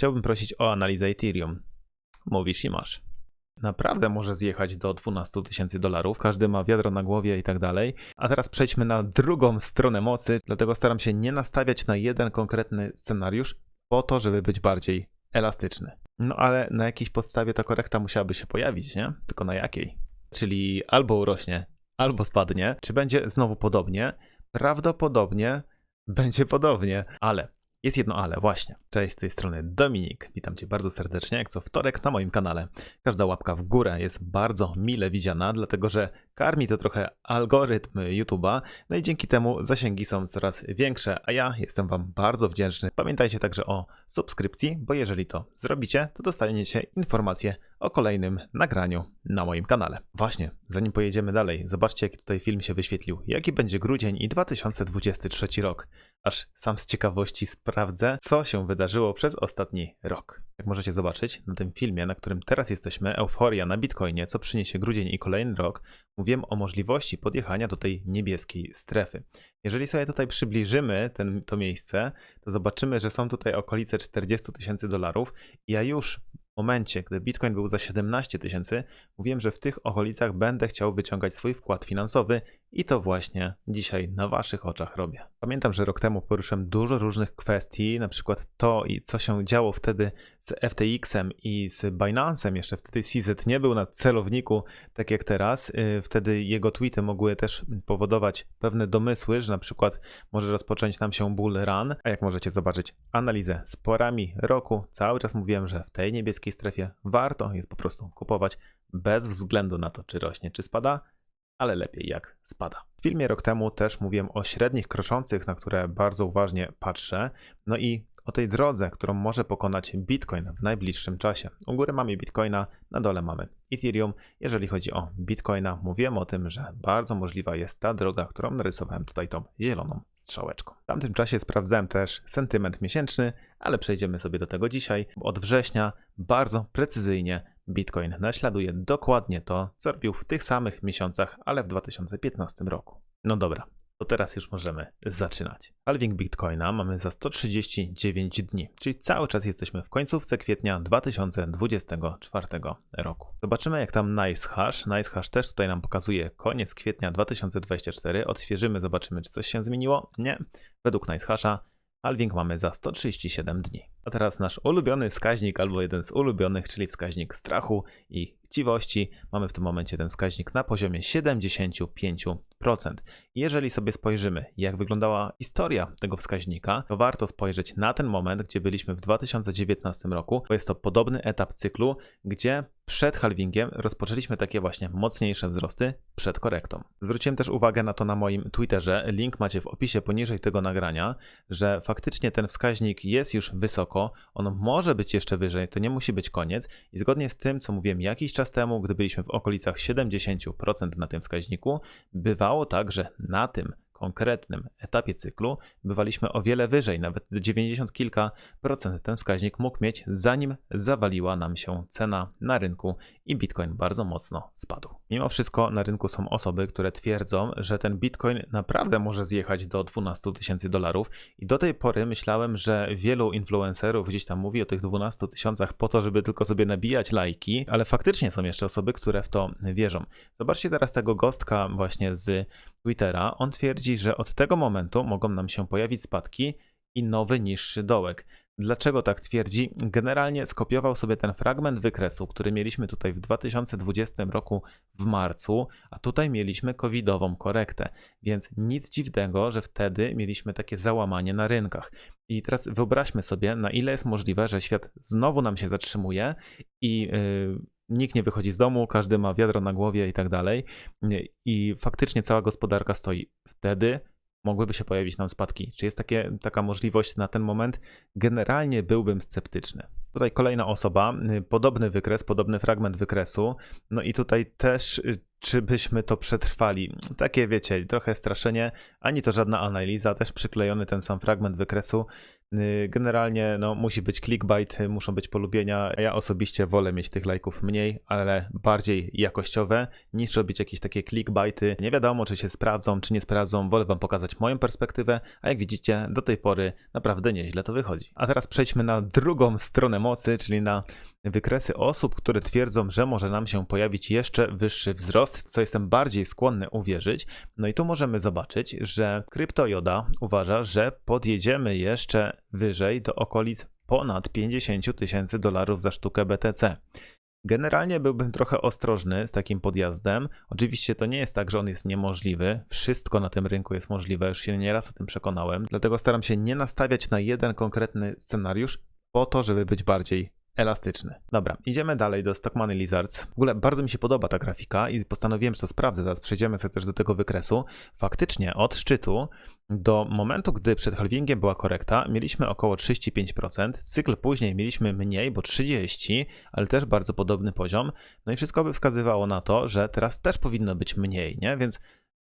Chciałbym prosić o analizę Ethereum. Mówisz i masz. Naprawdę może zjechać do 12 tysięcy dolarów, każdy ma wiadro na głowie i tak dalej. A teraz przejdźmy na drugą stronę mocy, dlatego staram się nie nastawiać na jeden konkretny scenariusz, po to, żeby być bardziej elastyczny. No ale na jakiejś podstawie ta korekta musiałaby się pojawić, nie? Tylko na jakiej? Czyli albo urośnie, albo spadnie. Czy będzie znowu podobnie? Prawdopodobnie będzie podobnie, ale jest jedno ale, właśnie. Cześć, z tej strony Dominik. Witam Cię bardzo serdecznie, jak co wtorek na moim kanale. Każda łapka w górę jest bardzo mile widziana, dlatego że karmi to trochę algorytm YouTube'a, no i dzięki temu zasięgi są coraz większe, a ja jestem Wam bardzo wdzięczny. Pamiętajcie także o subskrypcji, bo jeżeli to zrobicie, to dostaniecie informacje o kolejnym nagraniu na moim kanale. Właśnie, zanim pojedziemy dalej, zobaczcie jaki tutaj film się wyświetlił. Jaki będzie grudzień i 2023 rok. Aż sam z ciekawości sprawdzę, co się wydarzyło przez ostatni rok. Jak możecie zobaczyć na tym filmie, na którym teraz jesteśmy, euforia na Bitcoinie, co przyniesie grudzień i kolejny rok, mówiłem o możliwości podjechania do tej niebieskiej strefy. Jeżeli sobie tutaj przybliżymy ten, to miejsce, to zobaczymy, że są tutaj okolice 40 tysięcy dolarów. Ja już momencie, gdy Bitcoin był za 17 tysięcy, mówiłem, że w tych okolicach będę chciał wyciągać swój wkład finansowy i to właśnie dzisiaj na Waszych oczach robię. Pamiętam, że rok temu poruszyłem dużo różnych kwestii, na przykład to co się działo wtedy z FTX-em i z Binance'em. Jeszcze wtedy CZ nie był na celowniku, tak jak teraz. Yy, Wtedy jego tweety mogły też powodować pewne domysły, że na przykład może rozpocząć nam się bull run. A jak możecie zobaczyć analizę z porami roku, cały czas mówiłem, że w tej niebieskiej strefie warto jest po prostu kupować bez względu na to, czy rośnie, czy spada ale lepiej jak spada. W filmie rok temu też mówiłem o średnich kroczących, na które bardzo uważnie patrzę, no i o tej drodze, którą może pokonać Bitcoin w najbliższym czasie. U góry mamy Bitcoina, na dole mamy Ethereum. Jeżeli chodzi o Bitcoina, mówiłem o tym, że bardzo możliwa jest ta droga, którą narysowałem tutaj tą zieloną strzałeczką. W tamtym czasie sprawdzałem też sentyment miesięczny, ale przejdziemy sobie do tego dzisiaj. Od września bardzo precyzyjnie Bitcoin naśladuje dokładnie to, co robił w tych samych miesiącach, ale w 2015 roku. No dobra, to teraz już możemy zaczynać. Halving Bitcoina mamy za 139 dni, czyli cały czas jesteśmy w końcówce kwietnia 2024 roku. Zobaczymy jak tam Nice Hash. Nice Hash też tutaj nam pokazuje koniec kwietnia 2024. Odświeżymy, zobaczymy czy coś się zmieniło. Nie. Według Nice Hasha Halving mamy za 137 dni. A teraz nasz ulubiony wskaźnik, albo jeden z ulubionych, czyli wskaźnik strachu i chciwości. Mamy w tym momencie ten wskaźnik na poziomie 75%. Jeżeli sobie spojrzymy, jak wyglądała historia tego wskaźnika, to warto spojrzeć na ten moment, gdzie byliśmy w 2019 roku, bo jest to podobny etap cyklu, gdzie przed halvingiem rozpoczęliśmy takie właśnie mocniejsze wzrosty przed korektą. Zwróciłem też uwagę na to na moim Twitterze, link macie w opisie poniżej tego nagrania, że faktycznie ten wskaźnik jest już wysoko, on może być jeszcze wyżej, to nie musi być koniec. I zgodnie z tym, co mówiłem jakiś czas temu, gdy byliśmy w okolicach 70% na tym wskaźniku, bywało tak, że na tym konkretnym etapie cyklu bywaliśmy o wiele wyżej, nawet 90 kilka procent ten wskaźnik mógł mieć, zanim zawaliła nam się cena na rynku i Bitcoin bardzo mocno spadł. Mimo wszystko na rynku są osoby, które twierdzą, że ten Bitcoin naprawdę może zjechać do 12 tysięcy dolarów i do tej pory myślałem, że wielu influencerów gdzieś tam mówi o tych 12 tysiącach po to, żeby tylko sobie nabijać lajki, ale faktycznie są jeszcze osoby, które w to wierzą. Zobaczcie teraz tego gostka właśnie z Twittera. On twierdzi, że od tego momentu mogą nam się pojawić spadki i nowy niższy dołek. Dlaczego tak twierdzi? Generalnie skopiował sobie ten fragment wykresu, który mieliśmy tutaj w 2020 roku w marcu, a tutaj mieliśmy covidową korektę, więc nic dziwnego, że wtedy mieliśmy takie załamanie na rynkach. I teraz wyobraźmy sobie, na ile jest możliwe, że świat znowu nam się zatrzymuje i yy, nikt nie wychodzi z domu, każdy ma wiadro na głowie i tak dalej. I faktycznie cała gospodarka stoi. Wtedy mogłyby się pojawić nam spadki. Czy jest takie, taka możliwość na ten moment? Generalnie byłbym sceptyczny. Tutaj kolejna osoba, podobny wykres, podobny fragment wykresu. No i tutaj też czy byśmy to przetrwali. Takie wiecie, trochę straszenie, ani to żadna analiza, też przyklejony ten sam fragment wykresu. Yy, Generalnie no, musi być clickbait, muszą być polubienia. Ja osobiście wolę mieć tych lajków mniej, ale bardziej jakościowe, niż robić jakieś takie clickbaity. Nie wiadomo, czy się sprawdzą, czy nie sprawdzą. Wolę wam pokazać moją perspektywę, a jak widzicie, do tej pory naprawdę nieźle to wychodzi. A teraz przejdźmy na drugą stronę mocy, czyli na wykresy osób, które twierdzą, że może nam się pojawić jeszcze wyższy wzrost, co jestem bardziej skłonny uwierzyć. No i tu możemy zobaczyć, że CryptoJoda uważa, że podjedziemy jeszcze wyżej do okolic ponad 50 tysięcy dolarów za sztukę BTC. Generalnie byłbym trochę ostrożny z takim podjazdem. Oczywiście to nie jest tak, że on jest niemożliwy. Wszystko na tym rynku jest możliwe, już się nieraz o tym przekonałem. Dlatego staram się nie nastawiać na jeden konkretny scenariusz, po to, żeby być bardziej elastyczny. Dobra, idziemy dalej do Stock Money Lizards. W ogóle bardzo mi się podoba ta grafika i postanowiłem, że to sprawdzę. Zaraz przejdziemy sobie też do tego wykresu. Faktycznie od szczytu do momentu, gdy przed halvingiem była korekta, mieliśmy około 35%. Cykl później mieliśmy mniej, bo 30%, ale też bardzo podobny poziom. No i wszystko by wskazywało na to, że teraz też powinno być mniej, nie? Więc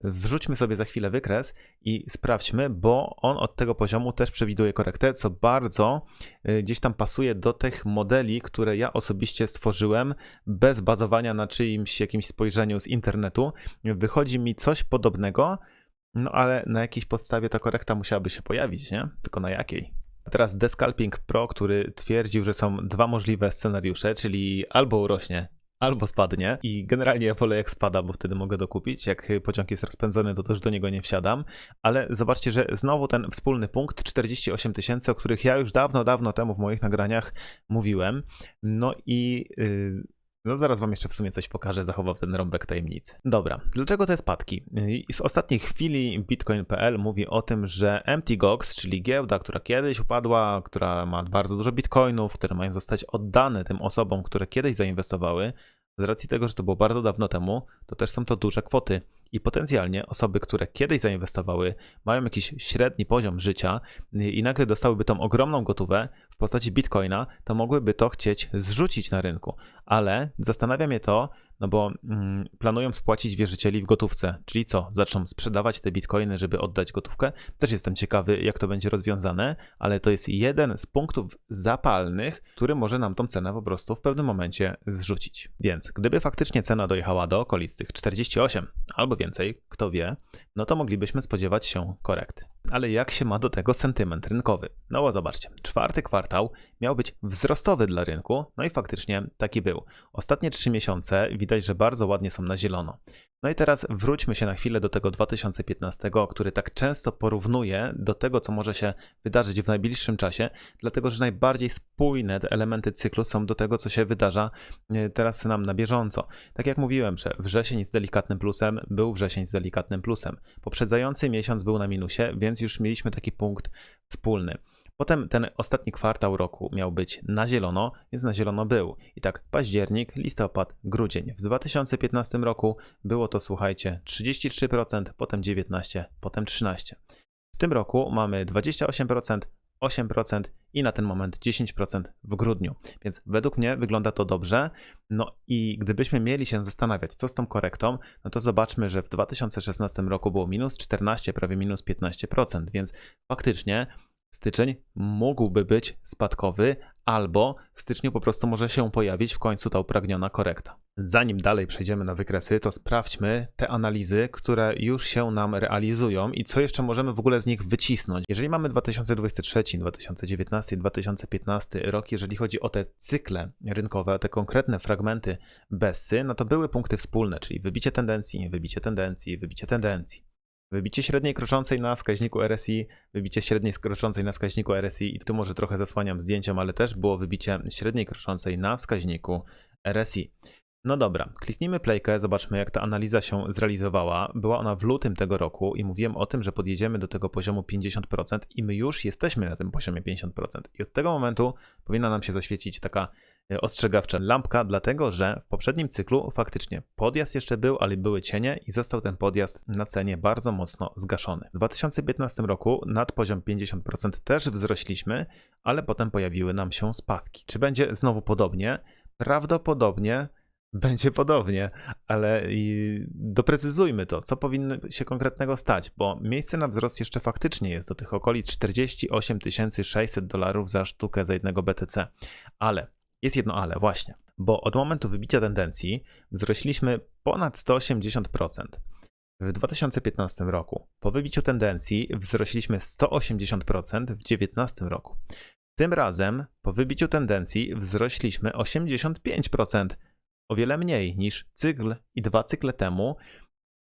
Wrzućmy sobie za chwilę wykres i sprawdźmy, bo on od tego poziomu też przewiduje korektę, co bardzo y, gdzieś tam pasuje do tych modeli, które ja osobiście stworzyłem bez bazowania na czyimś jakimś spojrzeniu z internetu. Wychodzi mi coś podobnego, no ale na jakiejś podstawie ta korekta musiałaby się pojawić, nie? Tylko na jakiej? Teraz Descalping Pro, który twierdził, że są dwa możliwe scenariusze, czyli albo urośnie albo spadnie i generalnie ja wolę jak spada, bo wtedy mogę dokupić. Jak pociąg jest rozpędzony, to też do niego nie wsiadam. Ale zobaczcie, że znowu ten wspólny punkt 48 tysięcy, o których ja już dawno, dawno temu w moich nagraniach mówiłem. No i yy, no zaraz wam jeszcze w sumie coś pokażę, zachował ten rąbek tajemnicy. Dobra, dlaczego te spadki? Z ostatniej chwili Bitcoin.pl mówi o tym, że MTGOX, czyli giełda, która kiedyś upadła, która ma bardzo dużo bitcoinów, które mają zostać oddane tym osobom, które kiedyś zainwestowały, z racji tego, że to było bardzo dawno temu, to też są to duże kwoty i potencjalnie osoby, które kiedyś zainwestowały, mają jakiś średni poziom życia i nagle dostałyby tą ogromną gotówę w postaci bitcoina, to mogłyby to chcieć zrzucić na rynku. Ale zastanawia mnie to, no bo mm, planują spłacić wierzycieli w gotówce, czyli co? Zaczną sprzedawać te bitcoiny, żeby oddać gotówkę. Też jestem ciekawy, jak to będzie rozwiązane, ale to jest jeden z punktów zapalnych, który może nam tą cenę po prostu w pewnym momencie zrzucić. Więc gdyby faktycznie cena dojechała do okolic tych 48 albo więcej, kto wie, no to moglibyśmy spodziewać się korekty. Ale jak się ma do tego sentyment rynkowy? No bo zobaczcie, czwarty kwartał miał być wzrostowy dla rynku, no i faktycznie taki był. Ostatnie trzy miesiące widać, że bardzo ładnie są na zielono. No i teraz wróćmy się na chwilę do tego 2015, który tak często porównuje do tego, co może się wydarzyć w najbliższym czasie, dlatego że najbardziej spójne te elementy cyklu są do tego, co się wydarza e, teraz nam na bieżąco. Tak jak mówiłem, że wrzesień z delikatnym plusem był wrzesień z delikatnym plusem. Poprzedzający miesiąc był na minusie, więc już mieliśmy taki punkt wspólny. Potem ten ostatni kwartał roku miał być na zielono, więc na zielono był. I tak październik, listopad, grudzień. W 2015 roku było to, słuchajcie, 33%, potem 19%, potem 13%. W tym roku mamy 28%, 8% i na ten moment 10% w grudniu. Więc według mnie wygląda to dobrze. No i gdybyśmy mieli się zastanawiać, co z tą korektą, no to zobaczmy, że w 2016 roku było minus 14, prawie minus 15%, więc faktycznie styczeń mógłby być spadkowy, albo w styczniu po prostu może się pojawić w końcu ta upragniona korekta. Zanim dalej przejdziemy na wykresy, to sprawdźmy te analizy, które już się nam realizują i co jeszcze możemy w ogóle z nich wycisnąć. Jeżeli mamy 2023, 2019, 2015 rok, jeżeli chodzi o te cykle rynkowe, te konkretne fragmenty Bessy, no to były punkty wspólne, czyli wybicie tendencji, wybicie tendencji, wybicie tendencji. Wybicie średniej kroczącej na wskaźniku RSI, wybicie średniej kroczącej na wskaźniku RSI i tu może trochę zasłaniam zdjęciem, ale też było wybicie średniej kroczącej na wskaźniku RSI. No dobra, kliknijmy playkę, zobaczmy jak ta analiza się zrealizowała. Była ona w lutym tego roku i mówiłem o tym, że podjedziemy do tego poziomu 50% i my już jesteśmy na tym poziomie 50%. I od tego momentu powinna nam się zaświecić taka ostrzegawcza lampka, dlatego że w poprzednim cyklu faktycznie podjazd jeszcze był, ale były cienie i został ten podjazd na cenie bardzo mocno zgaszony. W 2015 roku nad poziom 50% też wzrośliśmy, ale potem pojawiły nam się spadki. Czy będzie znowu podobnie? Prawdopodobnie będzie podobnie, ale doprecyzujmy to, co powinno się konkretnego stać, bo miejsce na wzrost jeszcze faktycznie jest do tych okolic 48 600 dolarów za sztukę za jednego BTC. Ale jest jedno ale, właśnie, bo od momentu wybicia tendencji wzrośliśmy ponad 180%. W 2015 roku. Po wybiciu tendencji wzrośliśmy 180% w 2019 roku. Tym razem po wybiciu tendencji wzrośliśmy 85%, o wiele mniej niż cykl i dwa cykle temu.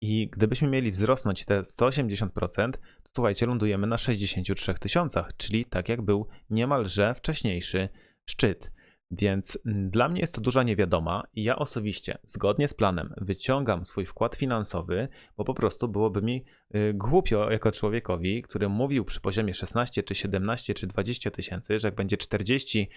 I gdybyśmy mieli wzrosnąć te 180%, to słuchajcie, lądujemy na 63 tysiącach, czyli tak jak był niemalże wcześniejszy szczyt. Więc mm, dla mnie jest to duża niewiadoma i ja osobiście, zgodnie z planem, wyciągam swój wkład finansowy, bo po prostu byłoby mi y, głupio jako człowiekowi, który mówił przy poziomie 16 czy 17 czy 20 tysięcy, że jak będzie 40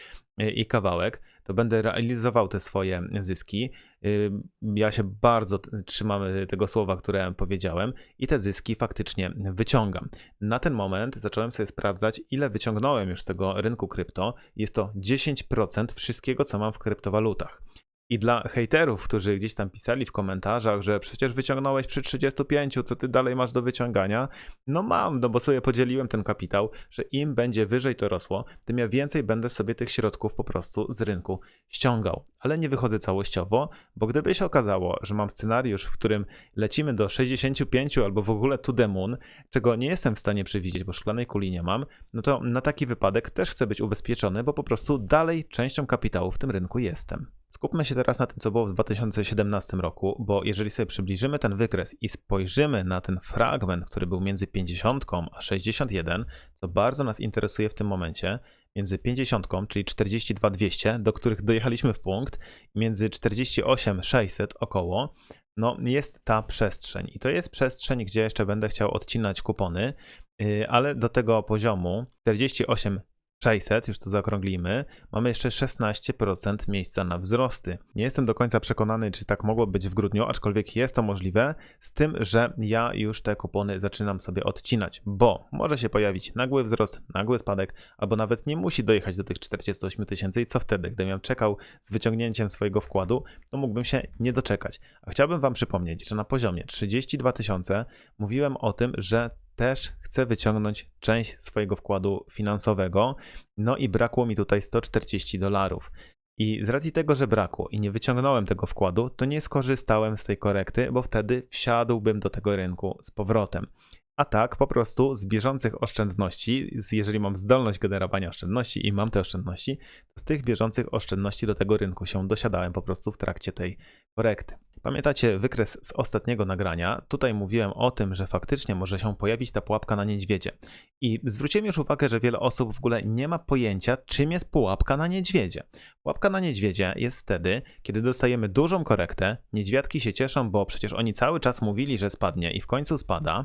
y, i kawałek, to będę realizował te swoje zyski. Y, ja się bardzo trzymam tego słowa, które powiedziałem, i te zyski faktycznie wyciągam. Na ten moment zacząłem sobie sprawdzać, ile wyciągnąłem już z tego rynku krypto. Jest to 10% wszystkiego, co mam w kryptowalutach. I dla hejterów, którzy gdzieś tam pisali w komentarzach, że przecież wyciągnąłeś przy 35, co ty dalej masz do wyciągania? No mam, no bo sobie podzieliłem ten kapitał, że im będzie wyżej to rosło, tym ja więcej będę sobie tych środków po prostu z rynku ściągał. Ale nie wychodzę całościowo, bo gdyby się okazało, że mam scenariusz, w którym lecimy do 65 albo w ogóle to the moon, czego nie jestem w stanie przewidzieć, bo szklanej kuli nie mam, no to na taki wypadek też chcę być ubezpieczony, bo po prostu dalej częścią kapitału w tym rynku jestem. Skupmy się teraz na tym, co było w 2017 roku, bo jeżeli sobie przybliżymy ten wykres i spojrzymy na ten fragment, który był między 50 a 61, co bardzo nas interesuje w tym momencie, między 50, czyli 42,200, do których dojechaliśmy w punkt, między 48,600 około, no jest ta przestrzeń. I to jest przestrzeń, gdzie jeszcze będę chciał odcinać kupony, yy, ale do tego poziomu 48 600, już to zaokrąglimy, mamy jeszcze 16% miejsca na wzrosty. Nie jestem do końca przekonany, czy tak mogło być w grudniu, aczkolwiek jest to możliwe, z tym, że ja już te kupony zaczynam sobie odcinać, bo może się pojawić nagły wzrost, nagły spadek, albo nawet nie musi dojechać do tych 48 tysięcy i co wtedy? Gdybym czekał z wyciągnięciem swojego wkładu, to mógłbym się nie doczekać. A chciałbym Wam przypomnieć, że na poziomie 32 tysiące mówiłem o tym, że też chcę wyciągnąć część swojego wkładu finansowego. No i brakło mi tutaj 140 dolarów. I z racji tego, że brakło i nie wyciągnąłem tego wkładu, to nie skorzystałem z tej korekty, bo wtedy wsiadłbym do tego rynku z powrotem. A tak, po prostu z bieżących oszczędności, jeżeli mam zdolność generowania oszczędności i mam te oszczędności, to z tych bieżących oszczędności do tego rynku się dosiadałem po prostu w trakcie tej korekty. Pamiętacie wykres z ostatniego nagrania? Tutaj mówiłem o tym, że faktycznie może się pojawić ta pułapka na niedźwiedzie. I zwróciłem już uwagę, że wiele osób w ogóle nie ma pojęcia, czym jest pułapka na niedźwiedzie. Pułapka na niedźwiedzie jest wtedy, kiedy dostajemy dużą korektę, niedźwiadki się cieszą, bo przecież oni cały czas mówili, że spadnie i w końcu spada.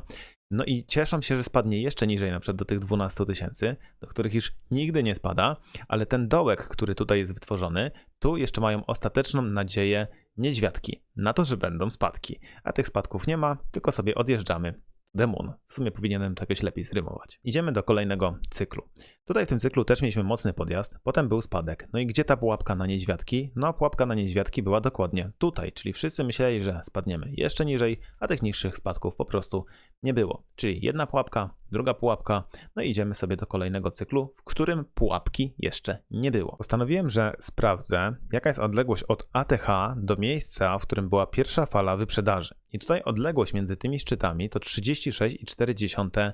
No i cieszą się, że spadnie jeszcze niżej, na przykład do tych 12 tysięcy, do których już nigdy nie spada, ale ten dołek, który tutaj jest wytworzony, tu jeszcze mają ostateczną nadzieję niedźwiadki na to, że będą spadki. A tych spadków nie ma, tylko sobie odjeżdżamy Demon. W sumie powinienem to jakoś lepiej zrymować. Idziemy do kolejnego cyklu. Tutaj w tym cyklu też mieliśmy mocny podjazd, potem był spadek. No i gdzie ta pułapka na niedźwiadki? No pułapka na niedźwiadki była dokładnie tutaj, czyli wszyscy myśleli, że spadniemy jeszcze niżej, a tych niższych spadków po prostu nie było. Czyli jedna pułapka, druga pułapka, no i idziemy sobie do kolejnego cyklu, w którym pułapki jeszcze nie było. Postanowiłem, że sprawdzę, jaka jest odległość od ATH do miejsca, w którym była pierwsza fala wyprzedaży. I tutaj odległość między tymi szczytami to 36,4%.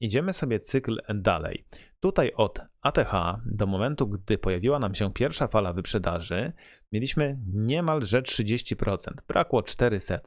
Idziemy sobie cykl dalej. Tutaj od ATH do momentu, gdy pojawiła nam się pierwsza fala wyprzedaży, mieliśmy niemalże 30%, brakło 400.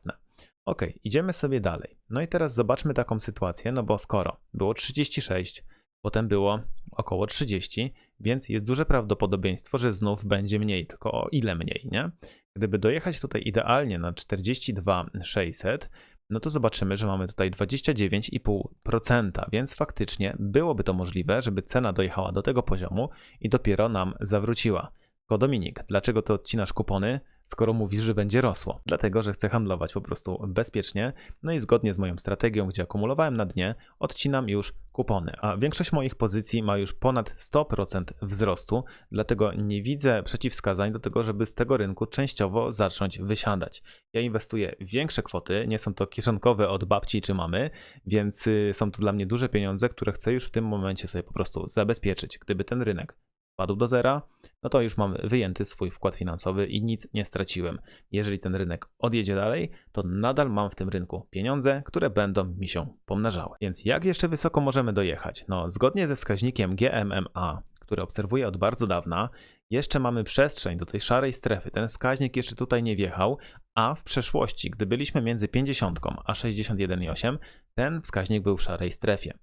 Ok, idziemy sobie dalej. No i teraz zobaczmy taką sytuację, no bo skoro było 36, potem było około 30, więc jest duże prawdopodobieństwo, że znów będzie mniej, tylko o ile mniej, nie? Gdyby dojechać tutaj idealnie na 42 600, no to zobaczymy, że mamy tutaj 29,5%, więc faktycznie byłoby to możliwe, żeby cena dojechała do tego poziomu i dopiero nam zawróciła. Tylko Dominik, dlaczego ty odcinasz kupony, skoro mówisz, że będzie rosło? Dlatego, że chcę handlować po prostu bezpiecznie, no i zgodnie z moją strategią, gdzie akumulowałem na dnie, odcinam już kupony, a większość moich pozycji ma już ponad 100% wzrostu, dlatego nie widzę przeciwwskazań do tego, żeby z tego rynku częściowo zacząć wysiadać. Ja inwestuję większe kwoty, nie są to kieszonkowe od babci czy mamy, więc y, są to dla mnie duże pieniądze, które chcę już w tym momencie sobie po prostu zabezpieczyć. Gdyby ten rynek padł do zera, no to już mam wyjęty swój wkład finansowy i nic nie straciłem. Jeżeli ten rynek odjedzie dalej, to nadal mam w tym rynku pieniądze, które będą mi się pomnażały. Więc jak jeszcze wysoko możemy dojechać? No, zgodnie ze wskaźnikiem GMMA, który obserwuję od bardzo dawna, jeszcze mamy przestrzeń do tej szarej strefy. Ten wskaźnik jeszcze tutaj nie wjechał, a w przeszłości, gdy byliśmy między 50 a 61,8, ten wskaźnik był w szarej strefie.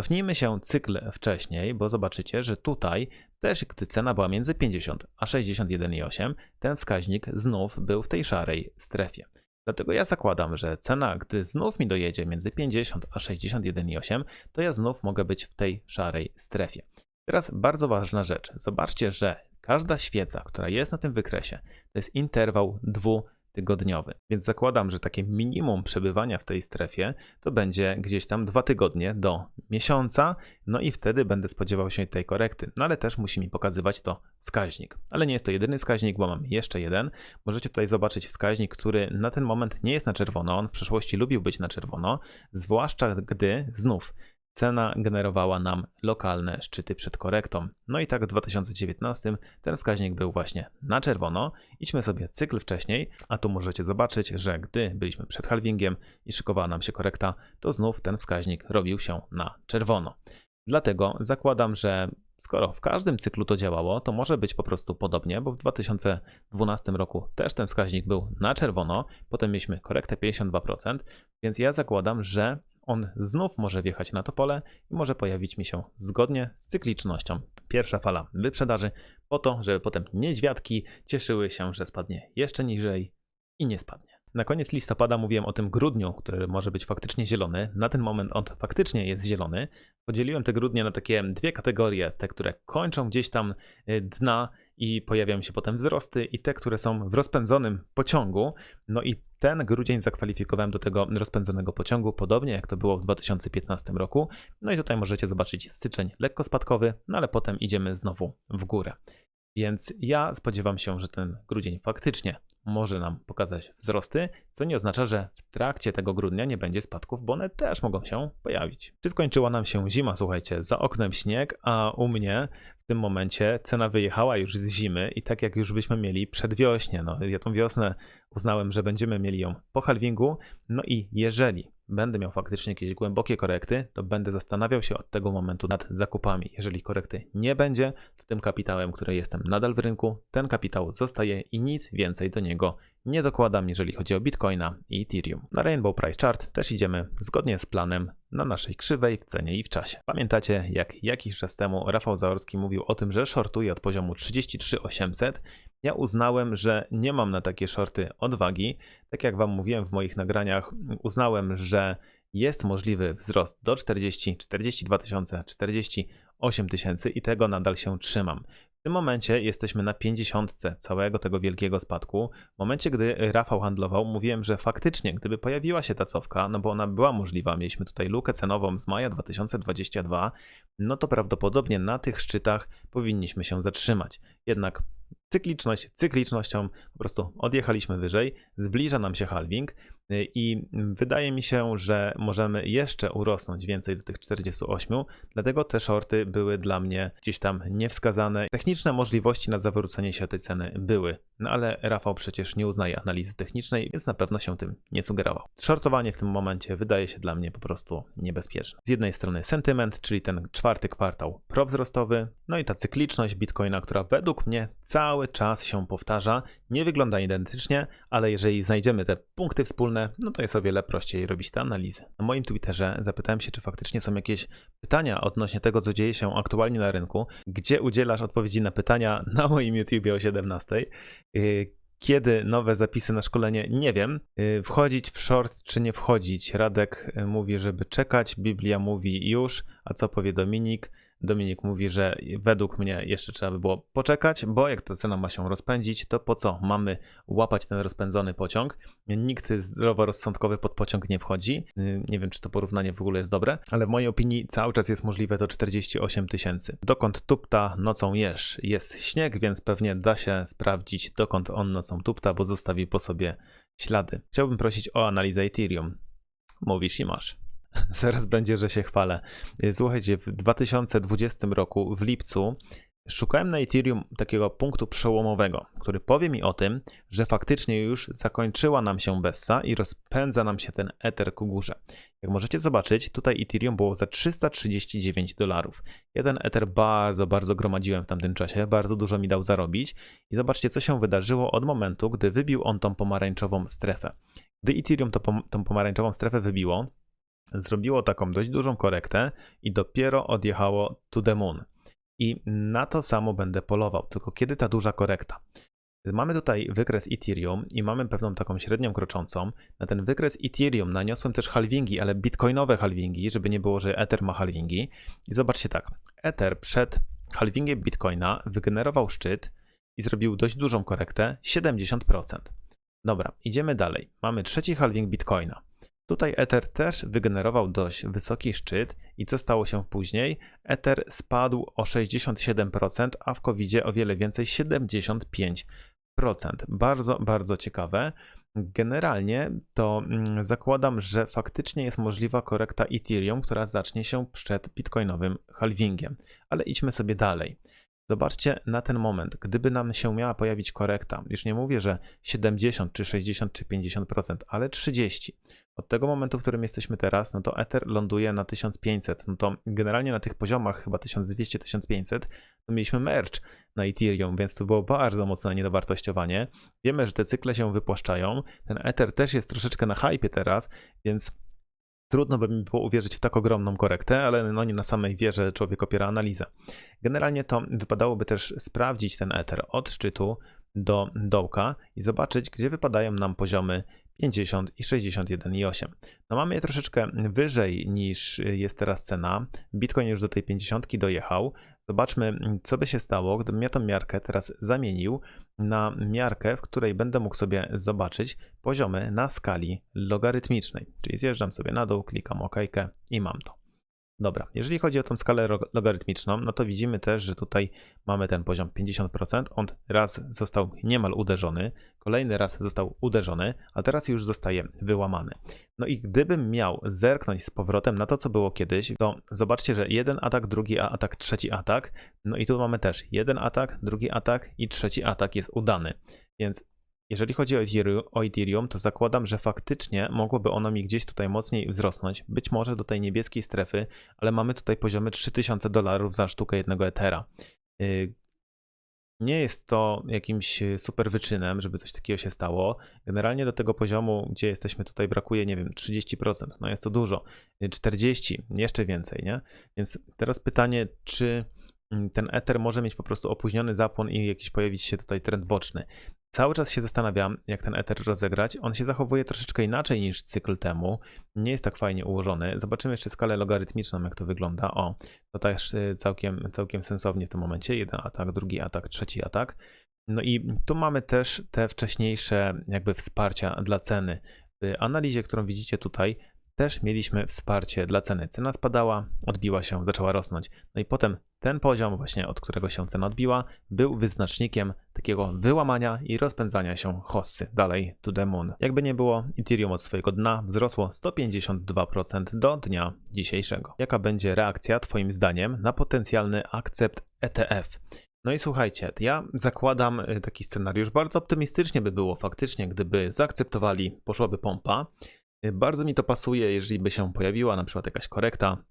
Cofnijmy się cykl wcześniej, bo zobaczycie, że tutaj też gdy cena była między 50 a 61,8, ten wskaźnik znów był w tej szarej strefie. Dlatego ja zakładam, że cena, gdy znów mi dojedzie między 50 a 61,8, to ja znów mogę być w tej szarej strefie. Teraz bardzo ważna rzecz. Zobaczcie, że każda świeca, która jest na tym wykresie, to jest interwał dwu tygodniowy. Więc zakładam, że takie minimum przebywania w tej strefie to będzie gdzieś tam dwa tygodnie do miesiąca, no i wtedy będę spodziewał się tej korekty. No ale też musi mi pokazywać to wskaźnik. Ale nie jest to jedyny wskaźnik, bo mam jeszcze jeden. Możecie tutaj zobaczyć wskaźnik, który na ten moment nie jest na czerwono. On w przeszłości lubił być na czerwono, zwłaszcza gdy znów Cena generowała nam lokalne szczyty przed korektą. No i tak w 2019 ten wskaźnik był właśnie na czerwono. Idźmy sobie cykl wcześniej, a tu możecie zobaczyć, że gdy byliśmy przed halvingiem i szykowała nam się korekta, to znów ten wskaźnik robił się na czerwono. Dlatego zakładam, że skoro w każdym cyklu to działało, to może być po prostu podobnie, bo w 2012 roku też ten wskaźnik był na czerwono, potem mieliśmy korektę 52%, więc ja zakładam, że on znów może wjechać na to pole i może pojawić mi się zgodnie z cyklicznością. Pierwsza fala wyprzedaży po to, żeby potem niedźwiadki cieszyły się, że spadnie jeszcze niżej i nie spadnie. Na koniec listopada mówiłem o tym grudniu, który może być faktycznie zielony. Na ten moment on faktycznie jest zielony. Podzieliłem te grudnie na takie dwie kategorie: te, które kończą gdzieś tam y, dna i pojawiają się potem wzrosty, i te, które są w rozpędzonym pociągu. No i ten grudzień zakwalifikowałem do tego rozpędzonego pociągu, podobnie jak to było w 2015 roku. No i tutaj możecie zobaczyć styczeń lekko spadkowy, no ale potem idziemy znowu w górę. Więc ja spodziewam się, że ten grudzień faktycznie może nam pokazać wzrosty, co nie oznacza, że w trakcie tego grudnia nie będzie spadków, bo one też mogą się pojawić. Czy skończyła nam się zima, słuchajcie, za oknem śnieg, a u mnie w tym momencie cena wyjechała już z zimy i tak jak już byśmy mieli przedwiośnie, no ja tą wiosnę uznałem, że będziemy mieli ją po halvingu, no i jeżeli będę miał faktycznie jakieś głębokie korekty, to będę zastanawiał się od tego momentu nad zakupami. Jeżeli korekty nie będzie, to tym kapitałem, który jestem nadal w rynku, ten kapitał zostaje i nic więcej do niego nie dokładam, jeżeli chodzi o Bitcoina i Ethereum. Na Rainbow Price Chart też idziemy zgodnie z planem na naszej krzywej w cenie i w czasie. Pamiętacie, jak jakiś czas temu Rafał Zaorski mówił o tym, że shortuje od poziomu 33800? Ja uznałem, że nie mam na takie shorty odwagi. Tak jak Wam mówiłem w moich nagraniach, uznałem, że jest możliwy wzrost do 40, 42 tysiące, 48 tysięcy i tego nadal się trzymam. W tym momencie jesteśmy na 50 całego tego wielkiego spadku. W momencie, gdy Rafał handlował, mówiłem, że faktycznie, gdyby pojawiła się ta cofka, no bo ona była możliwa, mieliśmy tutaj lukę cenową z maja 2022, no to prawdopodobnie na tych szczytach powinniśmy się zatrzymać. Jednak cykliczność cyklicznością. Po prostu odjechaliśmy wyżej, zbliża nam się halving i wydaje mi się, że możemy jeszcze urosnąć więcej do tych 48, dlatego te shorty były dla mnie gdzieś tam niewskazane. Techniczne możliwości na zawrócenie się tej ceny były, no ale Rafał przecież nie uznaje analizy technicznej, więc na pewno się tym nie sugerował. Shortowanie w tym momencie wydaje się dla mnie po prostu niebezpieczne. Z jednej strony sentyment, czyli ten czwarty kwartał prowzrostowy, no i ta cykliczność Bitcoina, która według mnie cały czas się powtarza, nie wygląda identycznie, ale jeżeli znajdziemy te punkty wspólne, no to jest o wiele prościej robić te analizy. Na moim Twitterze zapytałem się, czy faktycznie są jakieś pytania odnośnie tego, co dzieje się aktualnie na rynku, gdzie udzielasz odpowiedzi na pytania na moim YouTubie o 17 y, kiedy nowe zapisy na szkolenie, nie wiem. Y, wchodzić w short czy nie wchodzić? Radek y, mówi, żeby czekać, Biblia mówi już, a co powie Dominik? Dominik mówi, że według mnie jeszcze trzeba by było poczekać, bo jak ta cena ma się rozpędzić, to po co mamy łapać ten rozpędzony pociąg? Nikt zdroworozsądkowy pod pociąg nie wchodzi. Yy, Nie wiem, czy to porównanie w ogóle jest dobre, ale w mojej opinii cały czas jest możliwe to 48 tysięcy. Dokąd tupta, nocą jesz. Jest śnieg, więc pewnie da się sprawdzić, dokąd on nocą tupta, bo zostawi po sobie ślady. Chciałbym prosić o analizę Ethereum. Mówisz i masz. Zaraz będzie, że się chwalę. Słuchajcie, w 2020 roku, w lipcu, szukałem na Ethereum takiego punktu przełomowego, który powie mi o tym, że faktycznie już zakończyła nam się Bessa i rozpędza nam się ten Ether ku górze. Jak możecie zobaczyć, tutaj Ethereum było za 339 dolarów. Ja ten Ether bardzo, bardzo gromadziłem w tamtym czasie, bardzo dużo mi dał zarobić i zobaczcie, co się wydarzyło od momentu, gdy wybił on tą pomarańczową strefę. Gdy Ethereum to pom- tą pomarańczową strefę wybiło, zrobiło taką dość dużą korektę i dopiero odjechało to the moon. I na to samo będę polował, tylko kiedy ta duża korekta? Mamy tutaj wykres Ethereum i mamy pewną taką średnią kroczącą. Na ten wykres Ethereum naniosłem też halvingi, ale bitcoinowe halvingi, żeby nie było, że Ether ma halvingi. I zobaczcie tak, Ether przed halvingiem bitcoina wygenerował szczyt i zrobił dość dużą korektę, 70%. Dobra, idziemy dalej. Mamy trzeci halving bitcoina. Tutaj Ether też wygenerował dość wysoki szczyt i co stało się później? Ether spadł o 67%, a w covid o wiele więcej 75%. Bardzo, bardzo ciekawe. Generalnie to mm, zakładam, że faktycznie jest możliwa korekta Ethereum, która zacznie się przed bitcoinowym halvingiem. Ale idźmy sobie dalej. Zobaczcie na ten moment, gdyby nam się miała pojawić korekta, już nie mówię, że 70 czy 60 czy 50%, ale 30. Od tego momentu, w którym jesteśmy teraz, no to Ether ląduje na 1500. No to generalnie na tych poziomach chyba 1200-1500 to mieliśmy merch na Ethereum, więc to było bardzo mocne niedowartościowanie. Wiemy, że te cykle się wypłaszczają. Ten Ether też jest troszeczkę na hypie teraz, więc Trudno by mi było uwierzyć w tak ogromną korektę, ale no nie na samej wierze człowiek opiera analizę. Generalnie to wypadałoby też sprawdzić ten Ether od szczytu do dołka i zobaczyć, gdzie wypadają nam poziomy 50 i 61,8. No mamy je troszeczkę wyżej niż jest teraz cena. Bitcoin już do tej 50 dojechał. Zobaczmy, co by się stało, gdybym ja tą miarkę teraz zamienił na miarkę, w której będę mógł sobie zobaczyć poziomy na skali logarytmicznej. Czyli zjeżdżam sobie na dół, klikam OK i mam to. Dobra, jeżeli chodzi o tą skalę logarytmiczną, no to widzimy też, że tutaj mamy ten poziom 50%. On raz został niemal uderzony, kolejny raz został uderzony, a teraz już zostaje wyłamany. No i gdybym miał zerknąć z powrotem na to, co było kiedyś, to zobaczcie, że jeden atak, drugi atak, trzeci atak. No i tu mamy też jeden atak, drugi atak i trzeci atak jest udany. Więc jeżeli chodzi o Ethereum, to zakładam, że faktycznie mogłoby ono mi gdzieś tutaj mocniej wzrosnąć, być może do tej niebieskiej strefy, ale mamy tutaj poziomy 3000 dolarów za sztukę jednego Ethera. Yy, Nie jest to jakimś super wyczynem, żeby coś takiego się stało. Generalnie do tego poziomu, gdzie jesteśmy tutaj, brakuje, nie wiem, 30%. No jest to dużo. Yy, 40, jeszcze więcej, nie? Więc teraz pytanie, czy mm, ten Ether może mieć po prostu opóźniony zapłon i jakiś pojawić się tutaj trend boczny. Cały czas się zastanawiam, jak ten Ether rozegrać. On się zachowuje troszeczkę inaczej niż cykl temu. Nie jest tak fajnie ułożony. Zobaczymy jeszcze skalę logarytmiczną, jak to wygląda. O, to też y, całkiem, całkiem sensownie w tym momencie. Jeden atak, drugi atak, trzeci atak. No i tu mamy też te wcześniejsze jakby wsparcia dla ceny. W analizie, którą widzicie tutaj, też mieliśmy wsparcie dla ceny. Cena spadała, odbiła się, zaczęła rosnąć. No i potem ten poziom, właśnie od którego się cena odbiła, był wyznacznikiem takiego wyłamania i rozpędzania się hossy dalej to the moon. Jakby nie było, Ethereum od swojego dna wzrosło 152% do dnia dzisiejszego. Jaka będzie reakcja, Twoim zdaniem, na potencjalny akcept ETF? No i słuchajcie, ja zakładam y, taki scenariusz, bardzo optymistycznie by było faktycznie, gdyby zaakceptowali, poszłaby pompa. Bardzo mi to pasuje, jeżeli by się pojawiła na przykład jakaś korekta,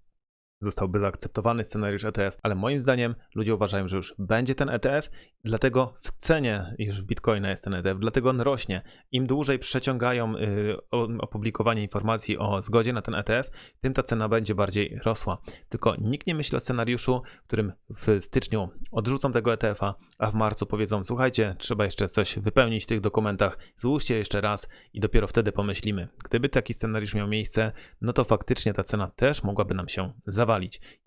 zostałby zaakceptowany scenariusz ETF, ale moim zdaniem ludzie uważają, że już będzie ten ETF, dlatego w cenie już Bitcoina jest ten ETF, dlatego on rośnie. Im dłużej przeciągają y, opublikowanie informacji o zgodzie na ten ETF, tym ta cena będzie bardziej rosła. Tylko nikt nie myśli o scenariuszu, w którym w styczniu odrzucą tego ETF-a, a w marcu powiedzą: Słuchajcie, trzeba jeszcze coś wypełnić w tych dokumentach, złóżcie jeszcze raz i dopiero wtedy pomyślimy. Gdyby taki scenariusz miał miejsce, no to faktycznie ta cena też mogłaby nam się zawalić.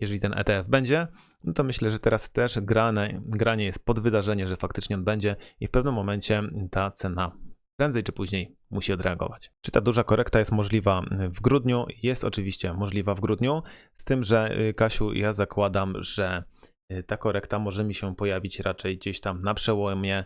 Jeżeli ten ETF będzie, no to myślę, że teraz też granie jest pod wydarzenie, że faktycznie on będzie i w pewnym momencie ta cena prędzej czy później musi odreagować. Czy ta duża korekta jest możliwa w grudniu? Jest oczywiście możliwa w grudniu, z tym, że y, Kasiu, ja zakładam, że y, ta korekta może mi się pojawić raczej gdzieś tam na przełomie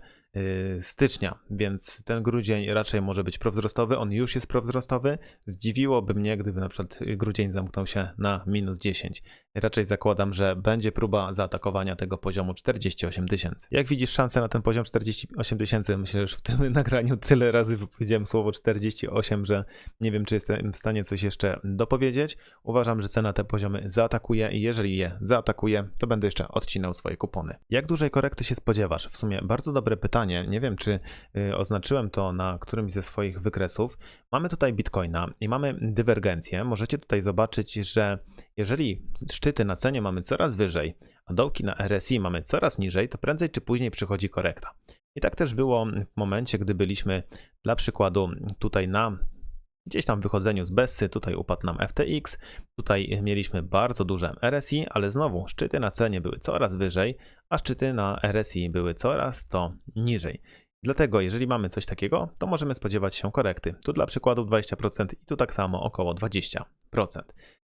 stycznia, więc ten grudzień raczej może być prowzrostowy, on już jest prowzrostowy. Zdziwiłoby mnie, gdyby na przykład grudzień zamknął się na minus 10. Raczej zakładam, że będzie próba zaatakowania tego poziomu 48 tysięcy. Jak widzisz szansę na ten poziom 48 tysięcy? Myślę, że w tym nagraniu tyle razy wypowiedziałem słowo 48, że nie wiem, czy jestem w stanie coś jeszcze dopowiedzieć. Uważam, że cena te poziomy zaatakuje i jeżeli je zaatakuje, to będę jeszcze odcinał swoje kupony. Jak dużej korekty się spodziewasz? W sumie bardzo dobre pytanie. Nie wiem, czy y, oznaczyłem to na którymś ze swoich wykresów. Mamy tutaj Bitcoina i mamy dywergencję. Możecie tutaj zobaczyć, że jeżeli szczyty na cenie mamy coraz wyżej, a dołki na RSI mamy coraz niżej, to prędzej czy później przychodzi korekta. I tak też było w momencie, gdy byliśmy dla przykładu tutaj na gdzieś tam wychodzeniu z Bessy, tutaj upadł nam FTX, tutaj mieliśmy bardzo duże RSI, ale znowu szczyty na cenie były coraz wyżej, a szczyty na RSI były coraz to niżej. Dlatego, jeżeli mamy coś takiego, to możemy spodziewać się korekty. Tu dla przykładu 20% i tu tak samo około 20%.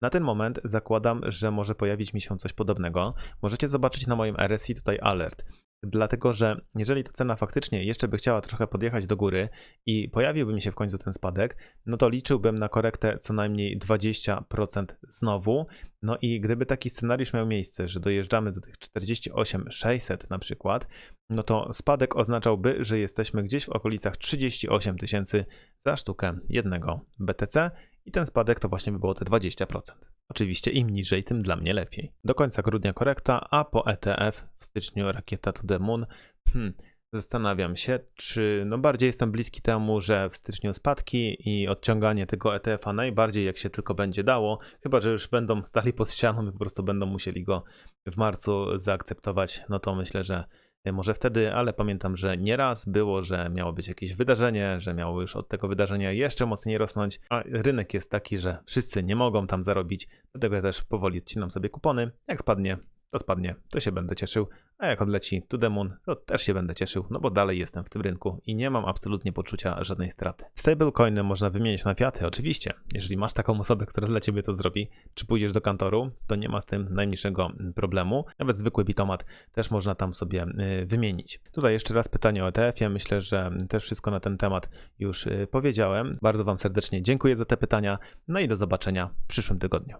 Na ten moment zakładam, że może pojawić mi się coś podobnego. Możecie zobaczyć na moim RSI tutaj alert. Dlatego, że jeżeli ta cena faktycznie jeszcze by chciała trochę podjechać do góry i pojawiłby mi się w końcu ten spadek, no to liczyłbym na korektę co najmniej 20% znowu. No i gdyby taki scenariusz miał miejsce, że dojeżdżamy do tych 48600 na przykład, no to spadek oznaczałby, że jesteśmy gdzieś w okolicach 38 tysięcy za sztukę jednego BTC i ten spadek to właśnie by było te 20%. Oczywiście im niżej, tym dla mnie lepiej. Do końca grudnia korekta, a po ETF w styczniu rakieta to the moon. Hmm, zastanawiam się, czy no bardziej jestem bliski temu, że w styczniu spadki i odciąganie tego ETF-a najbardziej jak się tylko będzie dało, chyba że już będą stali pod ścianą i po prostu będą musieli go w marcu zaakceptować, no to myślę, że może wtedy, ale pamiętam, że nieraz było, że miało być jakieś wydarzenie, że miało już od tego wydarzenia jeszcze mocniej rosnąć, a rynek jest taki, że wszyscy nie mogą tam zarobić, dlatego ja też powoli odcinam sobie kupony. Jak spadnie, to spadnie, to się będę cieszył, a jak odleci to demon, to też się będę cieszył, no bo dalej jestem w tym rynku i nie mam absolutnie poczucia żadnej straty. Stablecoiny można wymienić na fiaty, oczywiście. Jeżeli masz taką osobę, która dla ciebie to zrobi, czy pójdziesz do kantoru, to nie ma z tym najmniejszego problemu. Nawet zwykły bitomat też można tam sobie y, wymienić. Tutaj jeszcze raz pytanie o ETF-ie. Myślę, że też wszystko na ten temat już y, powiedziałem. Bardzo Wam serdecznie dziękuję za te pytania, no i do zobaczenia w przyszłym tygodniu.